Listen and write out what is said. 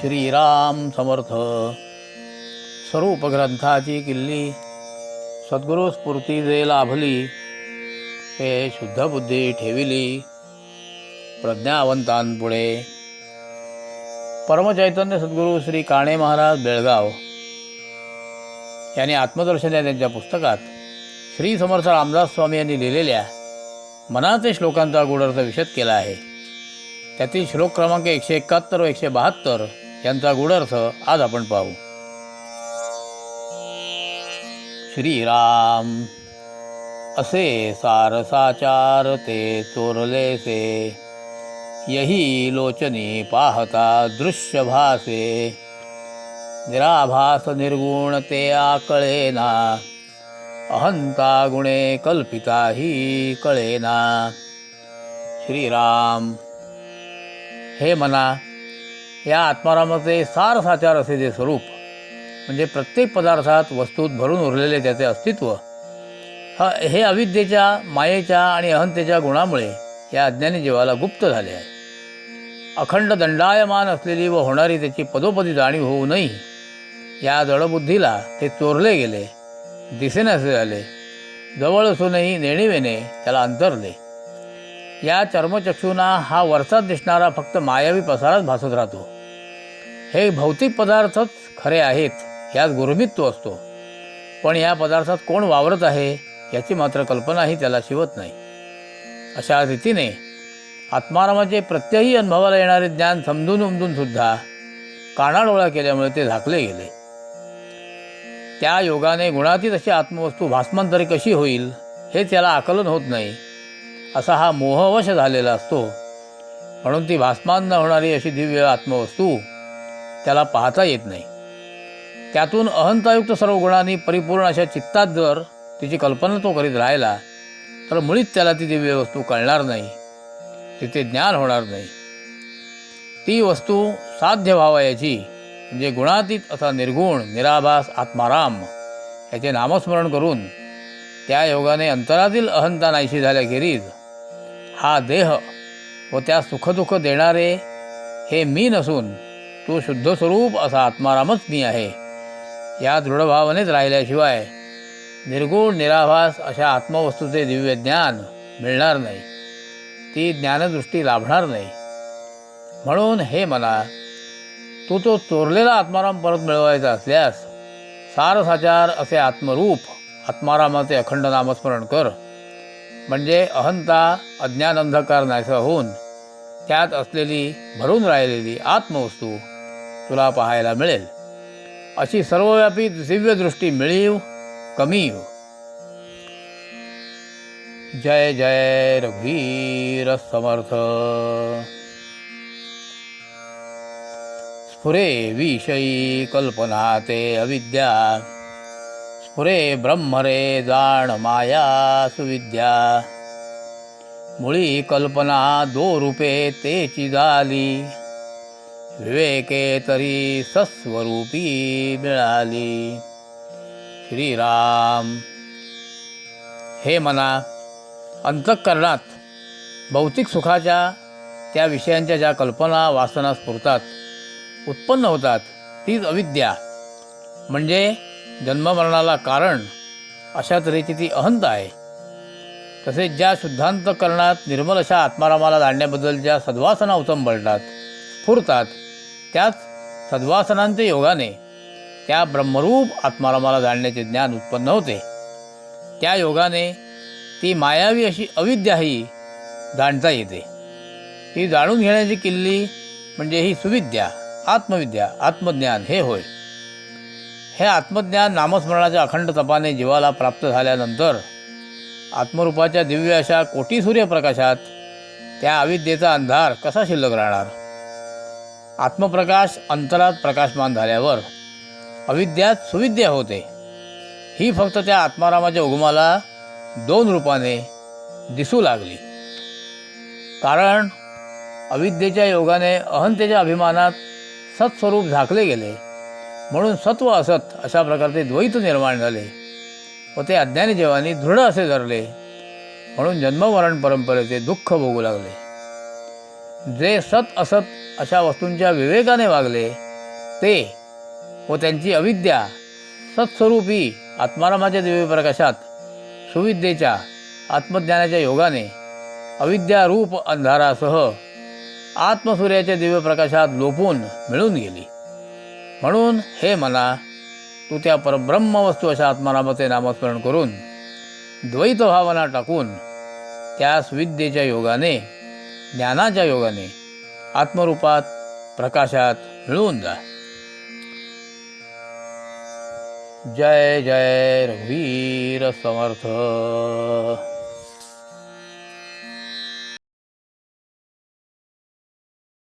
श्रीराम समर्थ। सर्व उपग्रंथाची किल्ली सद्गुरू स्फूर्ती जे लाभली हे शुद्ध बुद्धी ठेविली प्रज्ञावंतांपुढे। परमचैतन्य सद्गुरू श्री काणे महाराज बेळगाव यांनी आत्मदर्शन या त्यांच्या पुस्तकात. श्री समर्थ रामदास स्वामी यांनी लिहिलेल्या मनाचे श्लोकांचा गुडर्थ विशद केला आहे. त्यातील श्लोक क्रमांक एकशे एकाहत्तर व एकशे बहात्तर यांचा गुणार्थ आज आपण पाहू. श्रीराम असे सारसाचार ते चोरलेसे यही लोचनी पाहता दृश्य भासे निराभास निर्गुण ते आकळेना. अहंता गुणे कल्पिता ही कळेना. श्रीराम हे मना या आत्मारामाचे सार साचार असे जे स्वरूप म्हणजे प्रत्येक पदार्थात वस्तूत भरून उरलेले त्याचे अस्तित्व ह हे अविद्येच्या मायेच्या आणि अहंतेच्या गुणामुळे या अज्ञानी जीवाला गुप्त झाले आहे. अखंड दंडायमान असलेली व होणारी त्याची पदोपदी जाणीव होऊ नये या जडबुद्धीला ते चोरले गेले दिसेनासे झाले जवळ असूनही नेणीवेने त्याला अंतरले. या चर्मचक्षूंना हा वरचाच दिसणारा फक्त मायावी पसाराच भासत राहतो. हे भौतिक पदार्थच खरे आहेत यात गुरमित्व असतो. पण या पदार्थात कोण वावरत आहे याची मात्र कल्पनाही त्याला शिवत नाही. अशा रीतीने आत्मारामाचे प्रत्ययी अनुभवाला येणारे ज्ञान समजून उमजून सुद्धा कानाडोळा केल्यामुळे ते झाकले गेले. त्या योगाने गुणातीत अशी आत्मवस्तू भास्मांतरी कशी होईल हे त्याला आकलन होत नाही. असा हा मोहवश झालेला असतो. म्हणून ती भासमान न होणारी अशी दिव्य आत्मवस्तू त्याला पाहता येत नाही. त्यातून अहंतायुक्त सर्व गुणांनी परिपूर्ण अशा चित्तात जर तिची कल्पना तो करीत राहिला तर मुळीच त्याला ती दिव्य वस्तू कळणार नाही. तिचे ज्ञान होणार नाही. ती वस्तू साध्य व्हावयाची म्हणजे गुणातीत असा निर्गुण निराभास आत्माराम याचे नामस्मरण करून त्या योगाने अंतरातील अहंता नाहीशी झाल्याखेरीज हा देह व त्या सुखदुःख देणारे हे मी नसून तू शुद्ध स्वरूप असा आत्मारामच मी आहे. या दृढभावनेच राहिल्याशिवाय निर्गुण निराभास अशा आत्मवस्तूचे दिव्य ज्ञान मिळणार नाही. ती ज्ञानदृष्टी लाभणार नाही. म्हणून हे मला तू तो चोरलेला आत्माराम परत मिळवायचा असल्यास सारसाचार असे आत्मरूप आत्मारामाचे अखंड नामस्मरण कर. म्हणजे अहंता अज्ञान अंधकार नाहीसा होऊन त्यात असलेली भरून राहिलेली आत्मवस्तू तुला पाहायला मिळेल. अशी सर्वव्यापी दिव्यदृष्टी मिळीव कमीव. जय जय रघुवीर समर्थ. स्फुरे विषयी कल्पना ते अविद्या. स्फुरे ब्रह्मरे जाण माया सुविद्या। मुळी कल्पना दो रूपे तेची झाली। विवेके तरी सस्वरूपी मिळाली। श्रीराम। हे मना अंतःकरणात भौतिक सुखाच्या त्या विषयांच्या ज्या कल्पना वासना स्फुरतात उत्पन्न होतात तीच अविद्या। म्हणजे जन्ममरणाला कारण अशा तऱ्हेची ती अहंत आहे. तसेच ज्या शुद्धांतकरणात निर्मल अशा आत्मारामाला जाणण्याबद्दल ज्या सद्वासना उचंबळतात स्फुरतात त्याच सद्वासनांच्या योगाने त्या ब्रह्मरूप आत्मारामाला जाणण्याचे ज्ञान उत्पन्न होते. त्या योगाने ती मायावी अशी अविद्याही जाणता येते. ती जाणून घेण्याची किल्ली म्हणजे ही सुविद्या आत्मविद्या आत्मज्ञान हे होय. हे आत्मज्ञान नामस्मरणाच्या अखंड तपाने जीवाला प्राप्त झाल्यानंतर आत्मरूपाच्या दिव्य अशा कोटी सूर्यप्रकाशात त्या अविद्येचा अंधार कसा शिल्लक राहणार? आत्मप्रकाश अंतरात प्रकाशमान झाल्यावर अविद्यात सुविद्या होते. ही फक्त त्या आत्मारामाच्या उगमाला दोन रूपाने दिसू लागली. कारण अविद्येच्या योगाने अहंतेच्या अभिमानात सत्स्वरूप झाकले गेले. म्हणून सत्व असत अशा प्रकारचे द्वैत निर्माण झाले व ते अज्ञानी जेवानी दृढ असे धरले. म्हणून जन्मवरण परंपरेचे दुःख भोगू लागले. जे सत असत अशा वस्तूंच्या विवेकाने वागले ते व त्यांची अविद्या सत्स्वरूपी आत्मारामाच्या दिव्य प्रकाशात सुविद्येच्या आत्मज्ञानाच्या योगाने अविद्यारूप अंधारासह आत्मसूर्याच्या दिव्य प्रकाशात लोपून मिळून गेली. म्हणून हे मना तू त्या परब्रह्म वस्तू अशा आत्मारामाचे नामस्मरण करून द्वैत भावना टाकून त्यास विद्येच्या योगाने ज्ञानाच्या योगाने आत्मरूपात प्रकाशात मिळवून जा जय जय रघुवीर समर्थ.